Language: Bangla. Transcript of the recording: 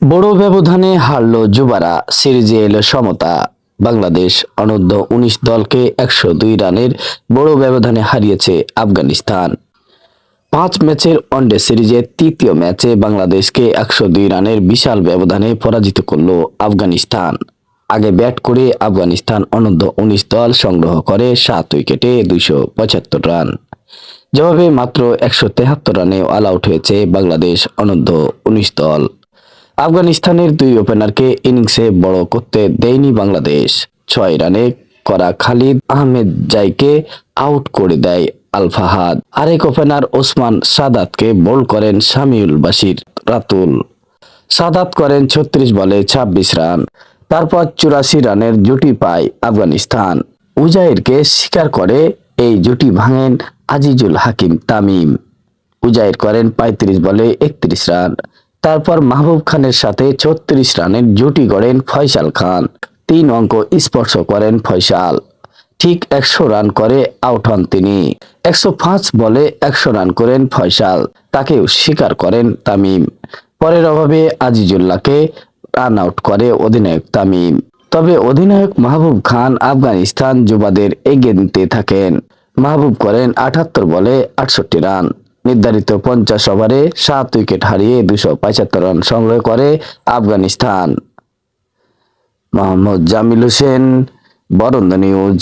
বড় ব্যবধানে হারল যুবারা সিরিজে এলো সমতা। বাংলাদেশ অনূর্ধ্ব উনিশ দলকে একশো দুই রানের বড় ব্যবধানে হারিয়েছে আফগানিস্তান। পাঁচ ম্যাচের ওয়ানডে সিরিজের তৃতীয় ম্যাচে বাংলাদেশকে একশো দুই রানের বিশাল ব্যবধানে পরাজিত করল আফগানিস্তান। আগে ব্যাট করে আফগানিস্তান অনূর্ধ্ব উনিশ দল সংগ্রহ করে সাত উইকেটে দুইশো পঁচাত্তর রান। জবাবে মাত্র একশো তেহাত্তর রানে অল আউট হয়েছে বাংলাদেশ অনূর্ধ্ব উনিশ দল। আফগানিস্তানের দুই ওপেনারকে ইনিংসে বড় করতে দেয়নি বাংলাদেশ। ছয় রানে করা খালিদ আহমেদ জাইকে আউট করে দেয় আলফাহাদ। আরেক ওপেনার ওসমান সাদাতকে বোল্ড করেন শামিউল বাশির রাতুল। সাদাত করেন ছত্রিশ বলে ২৬ রান। তারপর চুরাশি রানের জুটি পায় আফগানিস্তান। উজাইরকে স্বীকার করে এই জুটি ভাঙেন আজিজুল হাকিম তামিম। উজাইর করেন ৩৫ বলে একত্রিশ রান। তারপর মাহবুব খানের সাথে ছত্রিশ রানের জুটি গড়েন ফয়সাল খান। তিন অঙ্ক স্পর্শ করেন ফয়সাল। ঠিক একশো রান করে আউট হন তিনি। একশো পাঁচ বলে একশো রান করেন ফয়সাল। তাকেও স্বীকার করেন তামিম। পরের অভাবে আজিজুল্লাহকে রান আউট করে অধিনায়ক তামিম। তবে অধিনায়ক মাহবুব খান আফগানিস্তান যুবাদের এগিয়ে নিতে থাকেন। মাহবুব করেন আটাত্তর বলে আটষট্টি রান। নির্ধারিত পঞ্চাশ ওভারে সাত উইকেট হারিয়ে দুশো পঁচাত্তর রান সংগ্রহ করে আফগানিস্তান। মোহাম্মদ জামিল হোসেন, বরন্দ নিউজ।